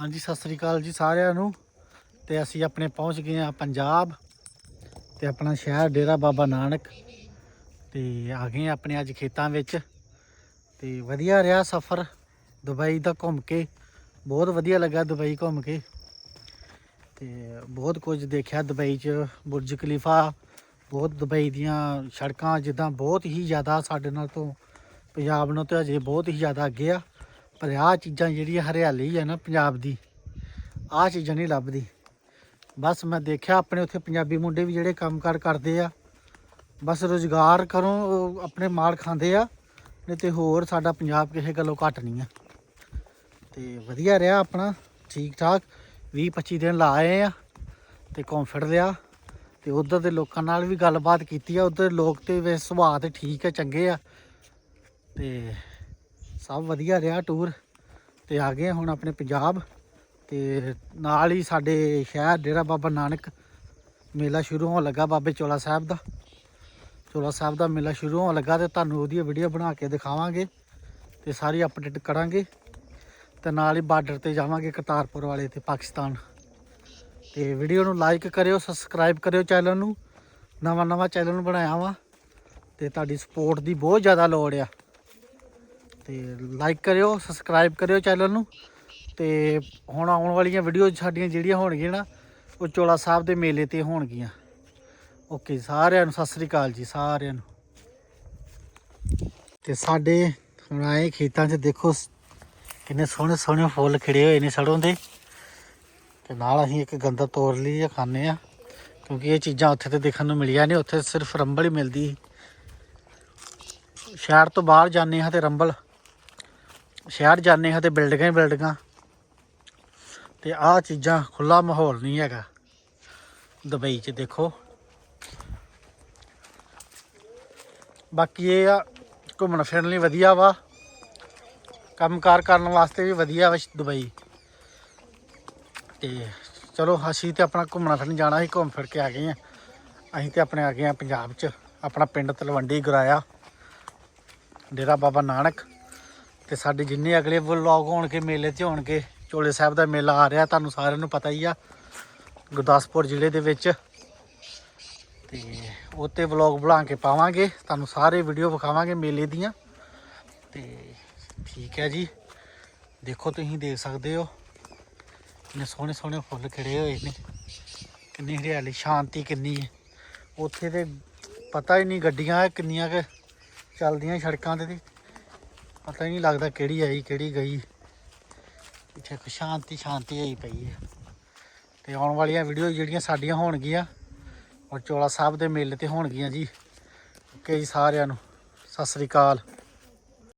ਹਾਂਜੀ, ਸਤਿ ਸ੍ਰੀ ਅਕਾਲ ਜੀ ਸਾਰਿਆਂ ਨੂੰ। ਤੇ ਅਸੀਂ ਆਪਣੇ ਪਹੁੰਚ ਗਏ ਆ ਪੰਜਾਬ ਤੇ ਆਪਣਾ ਸ਼ਹਿਰ ਡੇਰਾ ਬਾਬਾ ਨਾਨਕ। ਤੇ ਆ ਗਏ ਆਪਣੇ ਅੱਜ ਖੇਤਾਂ ਵਿੱਚ। ਤੇ ਵਧੀਆ ਰਿਹਾ ਸਫ਼ਰ। ਦੁਬਈ ਦਾ ਘੁੰਮ ਕੇ ਬਹੁਤ ਵਧੀਆ ਲੱਗਾ ਦੁਬਈ ਘੁੰਮ ਕੇ। ਤੇ ਬਹੁਤ ਕੁਝ ਦੇਖਿਆ ਦੁਬਈ 'ਚ। ਬੁਰਜ ਖਲੀਫਾ, ਬਹੁਤ ਦੁਬਈ ਦੀਆਂ ਸੜਕਾਂ ਜਿੱਦਾਂ ਬਹੁਤ ਹੀ ਜ਼ਿਆਦਾ ਸਾਡੇ ਨਾਲ ਤੋਂ ਪੰਜਾਬ ਨਾਲ ਤੇ ਅਜੇ ਬਹੁਤ ਹੀ ਜ਼ਿਆਦਾ ਅੱਗੇ ਆ। ਪਰ ਆਹ ਚੀਜ਼ਾਂ ਜਿਹੜੀ ਹਰਿਆਲੀ ਹੈ ਨਾ ਪੰਜਾਬ ਦੀ, ਆਹ ਚੀਜ਼ਾਂ ਨਹੀਂ ਲੱਭਦੀ। ਬਸ ਮੈਂ ਦੇਖਿਆ ਆਪਣੇ ਉੱਥੇ ਪੰਜਾਬੀ ਮੁੰਡੇ ਵੀ ਜਿਹੜੇ ਕੰਮਕਾਰ ਕਰਦੇ ਆ, ਬਸ ਰੋਜ਼ਗਾਰ ਕਰੋ ਆਪਣੇ ਮਾਲ ਖਾਂਦੇ ਆ, ਨਹੀਂ ਤੇ ਹੋਰ ਸਾਡਾ ਪੰਜਾਬ ਕਿਸੇ ਗੱਲੋਂ ਘੱਟ ਨਹੀਂ ਆ। ਤੇ ਵਧੀਆ ਰਿਹਾ ਆਪਣਾ ਠੀਕ ਠਾਕ 20 25 ਦਿਨ ਲਾ ਆਏ ਆ ਤੇ ਘੁੰਮ ਫਿਰ ਲਿਆ। ਤੇ ਉਧਰ ਦੇ ਲੋਕਾਂ ਨਾਲ ਵੀ ਗੱਲਬਾਤ ਕੀਤੀ ਆ, ਉਧਰ ਲੋਕ ਤੇ ਵੇ ਸੁਭਾਅ ਤੇ ਠੀਕ ਆ, ਚੰਗੇ ਆ। ਤੇ ਸਭ ਵਧੀਆ ਰਿਹਾ ਟੂਰ ਤੇ ਆ ਗਏ ਹੁਣ ਆਪਣੇ ਪੰਜਾਬ ਤੇ ਨਾਲ ਹੀ ਸਾਡੇ ਸ਼ਹਿਰ ਡੇਰਾ ਬਾਬਾ ਨਾਨਕ ਮੇਲਾ ਸ਼ੁਰੂ ਹੋਣ ਲੱਗਾ ਬਾਬੇ ਚੋਲਾ ਸਾਹਿਬ ਦਾ। ਚੋਲਾ ਸਾਹਿਬ ਦਾ ਮੇਲਾ ਸ਼ੁਰੂ ਹੋਣ ਲੱਗਾ ਤੇ ਤੁਹਾਨੂੰ ਉਹਦੀ ਵੀਡੀਓ ਬਣਾ ਕੇ ਦਿਖਾਵਾਂਗੇ ਤੇ ਸਾਰੀ ਅਪਡੇਟ ਕਰਾਂਗੇ। ਤੇ ਨਾਲ ਹੀ ਬਾਰਡਰ ਤੇ ਜਾਵਾਂਗੇ ਕਰਤਾਰਪੁਰ ਵਾਲੇ ਤੇ ਪਾਕਿਸਤਾਨ। ਤੇ ਵੀਡੀਓ ਨੂੰ ਲਾਈਕ ਕਰਿਓ ਸਬਸਕ੍ਰਾਈਬ ਕਰਿਓ ਚੈਨਲ ਨੂੰ। ਨਵਾਂ ਨਵਾਂ ਚੈਨਲ ਬਣਾਇਆ ਵਾ ਤੇ ਤੁਹਾਡੀ ਸਪੋਰਟ ਦੀ ਬਹੁਤ ਜ਼ਿਆਦਾ ਲੋੜ ਆ। ਤੇ ਲਾਈਕ ਕਰਿਓ ਸਬਸਕ੍ਰਾਈਬ ਕਰਿਓ ਚੈਨਲ ਨੂੰ ਤੇ ਹੁਣ ਆਉਣ ਵਾਲੀਆਂ ਵੀਡੀਓ ਸਾਡੀਆਂ ਜਿਹੜੀਆਂ ਹੋਣਗੀਆਂ ਨਾ, ਉਹ ਚੋਲਾ ਸਾਹਿਬ ਦੇ ਮੇਲੇ ਤੇ ਹੋਣਗੀਆਂ। ਓਕੇ ਸਾਰਿਆਂ ਨੂੰ ਸਤਿ ਸ੍ਰੀ ਅਕਾਲ ਜੀ, ਸਾਰਿਆਂ ਨੂੰ। ਤੇ ਸਾਡੇ ਹੁਣ ਆਏ ਖੇਤਾਂ 'ਚ, ਦੇਖੋ ਕਿੰਨੇ ਸੋਹਣੇ ਸੋਹਣੇ ਫੁੱਲ ਖਿੜੇ ਹੋਏ ਨੇ ਸੜੋਂ ਦੇ। ਤੇ ਨਾਲ ਅਸੀਂ ਇੱਕ ਗੰਦਾ ਤੋੜ ਲਈ ਆ, ਖਾਂਦੇ ਆ। ਕਿਉਂਕਿ ਇਹ ਚੀਜ਼ਾਂ ਉੱਥੇ ਤੇ ਦੇਖਣ ਨੂੰ ਮਿਲੀਆਂ ਨਹੀਂ ਉੱਥੇ ਸਿਰਫ ਰੰਬਲ ਹੀ ਮਿਲਦੀ ਸੀ। ਸ਼ਹਿਰ ਤੋਂ ਬਾਹਰ ਜਾਂਦੇ ਹਾਂ ਤੇ ਰੰਬਲ ਸ਼ਹਿਰ ਜਾਂਦੇ ਹਾਂ ਤੇ ਬਿਲਡਿੰਗਾਂ ਹੀ ਬਿਲਡਿੰਗਾਂ ਤੇ ਆਹ ਚੀਜ਼ਾਂ ਖੁੱਲਾ ਮਾਹੌਲ ਨਹੀਂ ਹੈਗਾ। ਦੁਬਈ 'ਚ ਦੇਖੋ। ਬਾਕੀ ਇਹ ਆ, ਘੁੰਮਣ ਫਿਰਨ ਲਈ ਵਧੀਆ ਵਾ। ਕੰਮਕਾਰ ਕਰਨ ਵਾਸਤੇ ਵੀ ਵਧੀਆ ਵਾ ਦੁਬਈ। ਤੇ ਚਲੋ ਅਸੀਂ ਤੇ ਆਪਣਾ ਘੁੰਮਣਾ ਫਿਰਨ ਜਾਣਾ ਸੀ, ਘੁੰਮ ਫਿਰ ਕੇ ਆ ਗਏ ਆ ਅਸੀਂ ਤੇ ਆਪਣੇ ਆ ਗਏ ਆ ਪੰਜਾਬ 'ਚ। ਆਪਣਾ ਪਿੰਡ ਤਲਵੰਡੀ ਗਰਾਇਆ। ਡੇਰਾ ਬਾਬਾ ਨਾਨਕ। ਤੇ ਸਾਡੇ ਜਿੰਨੇ ਅਗਲੇ ਵਲੌਗ ਹੋਣਗੇ, ਮੇਲੇ ਤੇ ਹੋਣਗੇ, ਚੋਲੇ ਸਾਹਿਬ ਦਾ ਮੇਲਾ ਆ ਰਿਹਾ, ਤੁਹਾਨੂੰ ਸਾਰਿਆਂ ਨੂੰ ਪਤਾ ਹੀ ਆ, ਗੁਰਦਾਸਪੁਰ ਜ਼ਿਲ੍ਹੇ ਦੇ ਵਿੱਚ। ਤੇ ਉੱਤੇ ਵਲੌਗ ਬਣਾ ਕੇ ਪਾਵਾਂਗੇ, ਤੁਹਾਨੂੰ ਸਾਰੇ ਵੀਡੀਓ ਵਿਖਾਵਾਂਗੇ ਮੇਲੇ ਦੀਆਂ। ਤੇ ਠੀਕ ਹੈ ਜੀ। ਦੇਖੋ ਤੁਸੀਂ ਦੇਖ ਸਕਦੇ ਹੋ, ਕਿੰਨੇ ਸੋਹਣੇ ਸੋਹਣੇ ਫੁੱਲ ਖਿੜੇ ਹੋਏ ਨੇ। ਕਿੰਨੀ ਹਰਿਆਲੀ, ਸ਼ਾਂਤੀ ਕਿੰਨੀ ਹੈ। ਉੱਥੇ ਤੇ ਪਤਾ ਹੀ ਨਹੀਂ ਗੱਡੀਆਂ ਕਿੰਨੀਆਂ ਕਿ ਚੱਲਦੀਆਂ ਸੜਕਾਂ ਤੇ ਤੇ। ਪਤਾ ਹੀ ਨਹੀਂ ਲੱਗਦਾ ਕਿਹੜੀ ਆਈ, ਕਿਹੜੀ ਗਈ। ਇੱਥੇ ਇੱਕ ਸ਼ਾਂਤੀ ਸ਼ਾਂਤੀ ਆਈ ਪਈ ਹੈ। ਤੇ ਆਉਣ ਵਾਲੀਆਂ ਵੀਡੀਓ ਜਿਹੜੀਆਂ ਸਾਡੀਆਂ ਹੋਣਗੀਆਂ, ਉਹ ਚੋਲਾ ਸਾਹਿਬ ਦੇ ਮੇਲੇ ਤੇ ਹੋਣਗੀਆਂ ਜੀ। ਓਕੇ ਜੀ ਸਾਰਿਆਂ ਨੂੰ। ਸਤਿ ਸ੍ਰੀ ਅਕਾਲ।